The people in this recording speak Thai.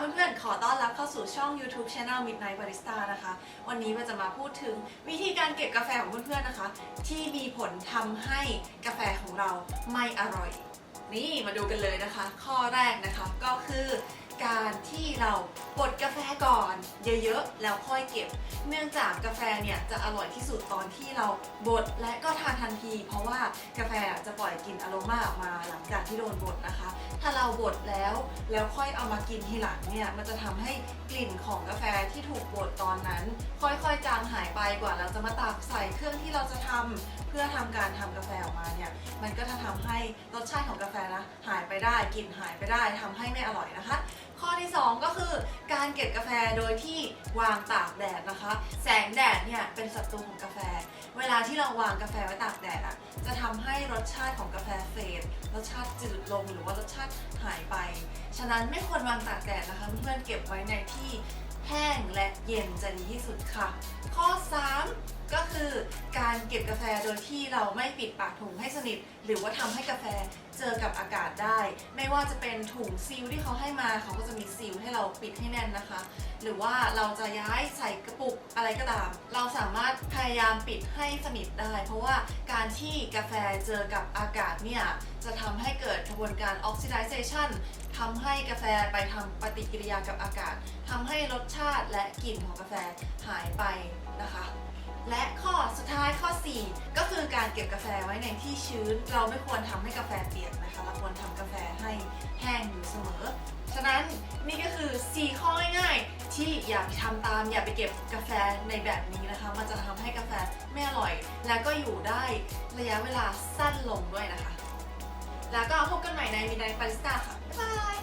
เพื่อนๆ ขอต้อนรับเข้าสู่ช่อง YouTube Channel Midnight Barista นะคะ วันนี้เราจะมาพูดถึงวิธีการเก็บกาแฟของเพื่อนๆ นะคะ ที่มีผลทำให้กาแฟของเราไม่อร่อย นี่มาดูกันเลยนะคะ ข้อแรกนะคะก็คือ การที่เราบดกาแฟก่อน เยอะๆ แล้วค่อยเก็บ เนื่องจากกาแฟเนี่ยจะอร่อยที่สุดตอนที่เราบดและก็ทานทันที เพราะว่ากาแฟจะปล่อยกลิ่นอโรมาออกมาหลังจากที่โดนบดนะคะ ถ้าเราบดแล้วแล้วค่อยเอามากินทีหลังเนี่ยมันจะทำให้กลิ่นของกาแฟที่ถูกบดตอนนั้น ค่อยๆจางหายไปกว่าเราจะมาตักใส่เครื่องที่เราจะทำเพื่อทำการทำกาแฟออกมาเนี่ยมันก็จะทำให้รสชาติของกาแฟนะหายไปได้กลิ่นหายไปได้ทำให้ไม่อร่อยนะคะ ที่2ก็คือการเก็บกาแฟโดยที่วางตากแดดนะคะ แสงแดดเนี่ยเป็นศัตรูของกาแฟ เวลาที่เราวางกาแฟไว้ตากแดดอะจะทำให้รสชาติของกาแฟเฟดรสชาติจืดลงหรือว่ารสชาติหายไป ฉะนั้นไม่ควรวางตากแดดนะคะเพื่อนเก็บไว้ในที่แห้งและเย็นจะดีที่สุดค่ะ ข้อ 3 ก็คือการเก็บกาแฟโดยที่เราไม่ปิดปากถุงให้สนิท หรือว่าทำให้กาแฟ เจอกับอากาศได้ ไม่ว่าจะเป็นถุงซีลที่เขาให้มาเขาก็จะมีซีลให้เราปิดให้แน่นนะคะ หรือว่าเราจะย้ายใส่กระปุกอะไรก็ตาม เราสามารถพยายามปิดให้สนิทได้ เพราะว่าการที่กาแฟเจอกับอากาศเนี่ยจะทำให้เกิดกระบวนการ oxidization ทำให้กาแฟไปทำปฏิกิริยากับอากาศทำให้รสชาติและกลิ่นของกาแฟหายไปนะคะและข้อสุดท้ายข้อ 4 ก็คือการเก็บกาแฟไว้ในที่ชื้น เราไม่ควรทำให้กาแฟ อย่าไปทำตามอย่าไปเก็บกาแฟในแบบนี้นะคะ มันจะทำให้กาแฟไม่อร่อย แล้วก็อยู่ได้ระยะเวลาสั้นลงด้วยนะคะ แล้วก็พบกันใหม่ในมินไนฟาริสต้าค่ะ บ๊ายบาย